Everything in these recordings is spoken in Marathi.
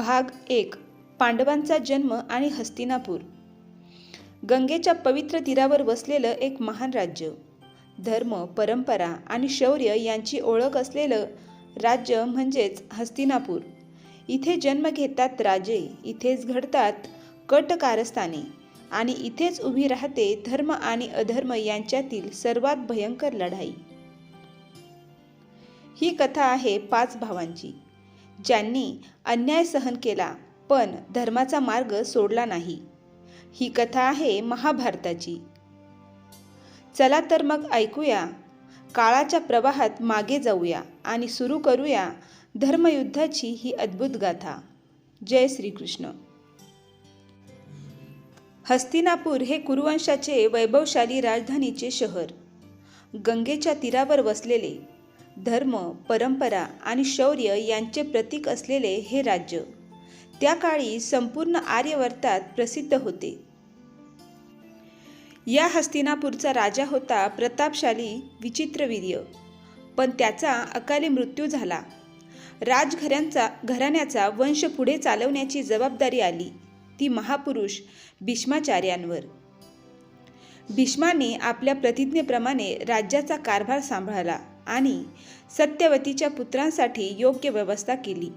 भाग एक पांडवांचा जन्म आणि हस्तिनापूर. गंगेच्या पवित्र तीरावर वसलेलं एक महान राज्य. धर्म परंपरा आणि शौर्य यांची ओळख असलेलं राज्य म्हणजेच हस्तिनापूर. इथे जन्म घेतात राजे इथेच घडतात कट कारस्थाने आणि इथेच उभी राहते धर्म आणि अधर्म यांच्यातील सर्वात भयंकर लढाई. ही कथा आहे पाच भावांची. ज्यांनी अन्याय सहन केला पण धर्माचा मार्ग सोडला नाही. ही कथा आहे महाभारताची. चला तर मग ऐकूया. काळाच्या प्रवाहात मागे जाऊया आणि सुरू करूया धर्मयुद्धाची ही अद्भुत गाथा. जय श्रीकृष्ण. हस्तिनापूर हे कुरुवंशाचे वैभवशाली राजधानीचे शहर. गंगेच्या तीरावर वसलेले धर्म परंपरा आणि शौर्य यांचे प्रतीक असलेले हे राज्य. त्या काळी संपूर्ण आर्यवर्तात प्रसिद्ध होते. या हस्तिनापूरचा राजा होता प्रतापशाली विचित्रवीर्य. पण त्याचा अकाली मृत्यू झाला. राजघरांचा घराण्याचा वंश पुढे चालवण्याची जबाबदारी आली. ती महापुरुष भीष्माचार्यांवर. भीष्माने आपल्या प्रतिज्ञेप्रमाणे राज्याचा कारभार सांभाळला. आणि सत्यवतीच्या पुत्रांसाठी योग्य व्यवस्था केली.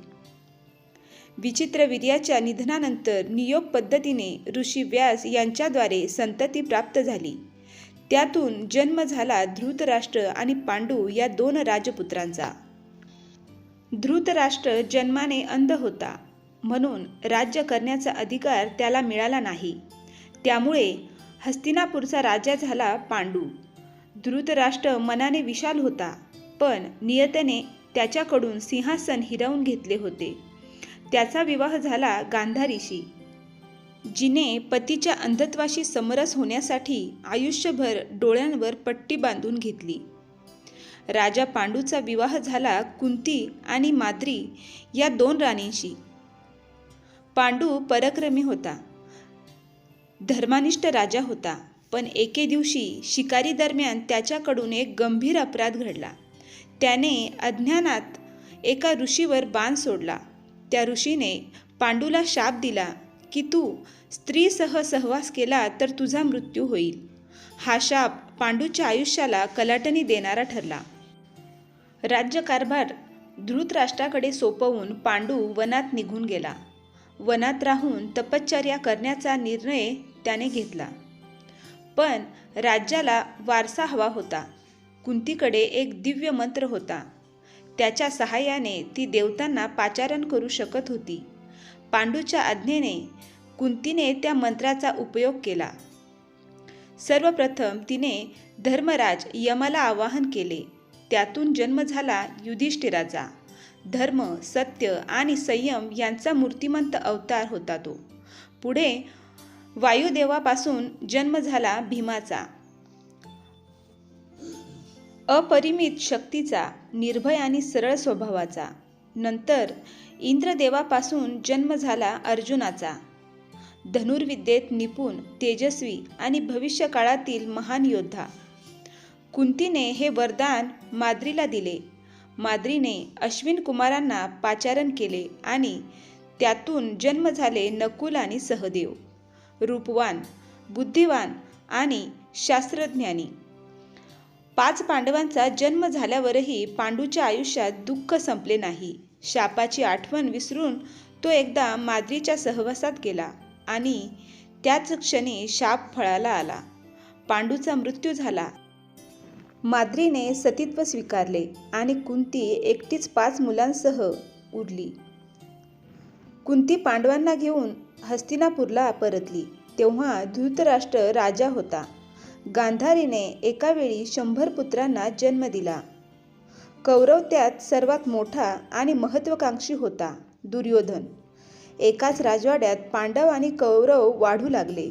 विचित्रवीर्याच्या निधनानंतर नियोग पद्धतीने ऋषी व्यास यांच्याद्वारे संतती प्राप्त झाली. त्यातून जन्म झाला धृतराष्ट्र आणि पांडू या दोन राजपुत्रांचा. धृतराष्ट्र जन्माने अंध होता म्हणून राज्य करण्याचा अधिकार त्याला मिळाला नाही. त्यामुळे हस्तिनापूरचा राजा झाला पांडू. धृतराष्ट्र मनाने विशाल होता. पण नियतने त्याच्याकडून सिंहासन हिरावून घेतले होते. त्याचा विवाह झाला गांधारीशी जिने पतीच्या अंधत्वाशी समरस होण्यासाठी आयुष्यभर डोळ्यांवर पट्टी बांधून घेतली. राजा पांडूचा विवाह झाला कुंती आणि माद्री या दोन राणींशी. पांडू परक्रमी होता. धर्मानिष्ठ राजा होता पण एके दिवशी शिकारी दरम्यान त्याच्याकडून एक गंभीर अपराध घडला. त्याने अज्ञानात एका ऋषीवर बाण सोडला. त्या ऋषीने पांडूला शाप दिला की तू स्त्रीसह सहवास केला तर तुझा मृत्यू होईल. हा शाप पांडूच्या आयुष्याला कलाटणी देणारा ठरला. राज्यकारभार धृतराष्ट्राकडे सोपवून पांडू वनात निघून गेला. वनात राहून तपश्चर्या करण्याचा निर्णय त्याने घेतला. पण राज्याला वारसा हवा होता. कुंतीकडे एक दिव्य मंत्र होता. त्याच्या सहाय्याने ती देवतांना पाचारण करू शकत होती. पांडूच्या आज्ञेने कुंतीने त्या मंत्राचा उपयोग केला. सर्वप्रथम तिने धर्मराज यमाला आवाहन केले. त्यातून जन्म झाला युधिष्ठिराचा. धर्म सत्य आणि संयम यांचा मूर्तिमंत अवतार होता तो. पुढे वायुदेवापासून जन्म झाला भीमाचा. अपरिमित शक्तीचा निर्भय आणि सरळ स्वभावाचा. नंतर इंद्रदेवापासून जन्म झाला अर्जुनाचा. धनुर्विद्येत निपुण तेजस्वी आणि भविष्यकाळातील महान योद्धा. कुंतीने हे वरदान माद्रीला दिले. माद्रीने अश्विन कुमारांना पाचारण केले आणि त्यातून जन्म झाले नकुल आणि सहदेव. रूपवान बुद्धिवान आणि शास्त्रज्ञानी. पाच पांडवांचा जन्म झाल्यावरही पांडूच्या आयुष्यात दुःख संपले नाही. शापाची आठवण विसरून तो एकदा माद्रीच्या सहवासात गेला आणि त्याच क्षणी शाप फळाला आला. पांडूचा मृत्यू झाला. माद्रीने सतीत्व स्वीकारले आणि कुंती एकटीच पाच मुलांसह उरली. कुंती पांडवांना घेऊन हस्तिनापूरला परतली. तेव्हा धृतराष्ट्र राजा होता. गांधारीने एकावेळी शंभर पुत्रांना जन्म दिला. कौरव त्यात सर्वात मोठा आणि महत्त्वाकांक्षी होता दुर्योधन. एकाच राजवाड्यात पांडव आणि कौरव वाढू लागले.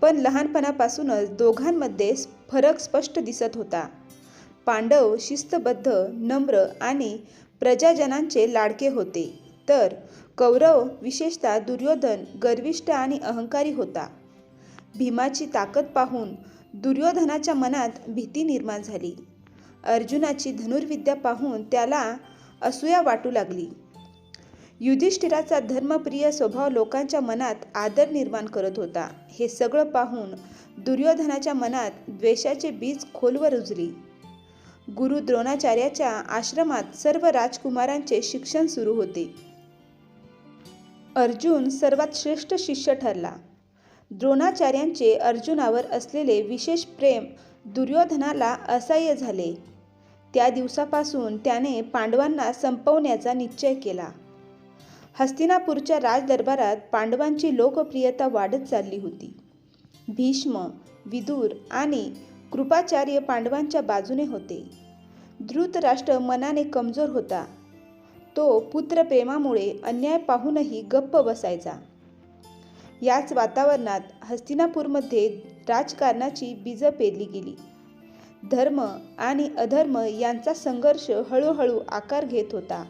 पण लहानपणापासूनच दोघांमध्ये फरक स्पष्ट दिसत होता. पांडव शिस्तबद्ध नम्र आणि प्रजाजनांचे लाडके होते. तर कौरव विशेषतः दुर्योधन गर्विष्ठ आणि अहंकारी होता. भीमाची ताकद पाहून दुर्योधनाच्या मनात भीती निर्माण झाली. अर्जुनाची धनुर्विद्या पाहून त्याला असूया वाटू लागली. युधिष्ठिराचा धर्मप्रिय स्वभाव लोकांच्या मनात आदर निर्माण करत होता. हे सगळं पाहून दुर्योधनाच्या मनात द्वेषाचे बीज खोलवर रुजली. गुरु द्रोणाचार्याच्या आश्रमात सर्व राजकुमारांचे शिक्षण सुरू होते. अर्जुन सर्वात श्रेष्ठ शिष्य ठरला. द्रोणाचार्यांचे अर्जुनावर असलेले विशेष प्रेम दुर्योधनाला असह्य झाले. त्या दिवसापासून त्याने पांडवांना संपवण्याचा निश्चय केला. हस्तिनापूरच्या राजदरबारात पांडवांची लोकप्रियता वाढत चालली होती. भीष्म विदूर आणि कृपाचार्य पांडवांच्या बाजूने होते. धृतराष्ट्र मनाने कमजोर होता. तो पुत्रप्रेमामुळे अन्याय पाहूनही गप्प बसायचा. याच वातावरणात हस्तिनापूरमध्ये राजकारणाची बीजं पेरली गेली. धर्म आणि अधर्म यांचा संघर्ष हळूहळू आकार घेत होता.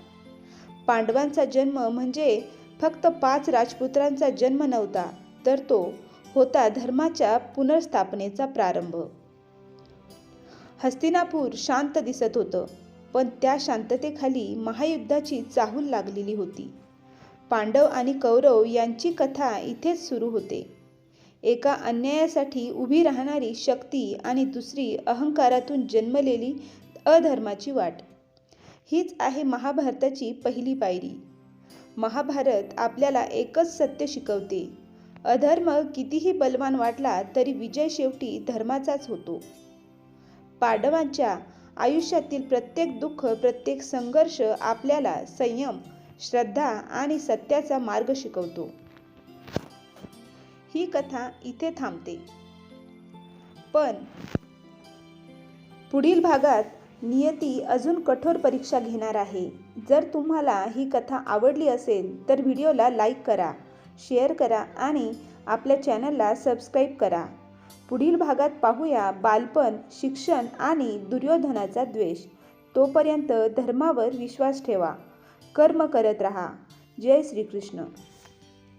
पांडवांचा जन्म म्हणजे फक्त पाच राजपुत्रांचा जन्म नव्हता तर तो होता धर्माच्या पुनर्स्थापनेचा प्रारंभ. हस्तिनापूर शांत दिसत होतं पण त्या शांततेखाली महायुद्धाची चाहूल लागलेली होती. पांडव आणि कौरव यांची कथा इथेच सुरू होते. एका अन्यायासाठी उभी राहणारी शक्ती आणि दुसरी अहंकारातून जन्मलेली अधर्माची वाट. हीच आहे महाभारताची पहिली पायरी. महाभारत आपल्याला एकच सत्य शिकवते. अधर्म कितीही बलवान वाटला तरी विजय शेवटी धर्माचाच होतो. पांडवांच्या आयुष्यातील प्रत्येक दुःख प्रत्येक संघर्ष आपल्याला संयम श्रद्धा आणि सत्याचा मार्ग शिकवतो. ही कथा इथे थांबते. पण पुढील भागात नियती अजून कठोर परीक्षा घेणार आहे. जर तुम्हाला ही कथा आवडली असेल तर व्हिडिओला लाईक करा शेअर करा आणि आपल्या चॅनलला सबस्क्राईब करा. पुढील भागात पाहूया बालपण शिक्षण आणि दुर्योधनाचा द्वेष. तोपर्यंत धर्मावर विश्वास ठेवा. कर्म करत रहा. जय श्रीकृष्ण.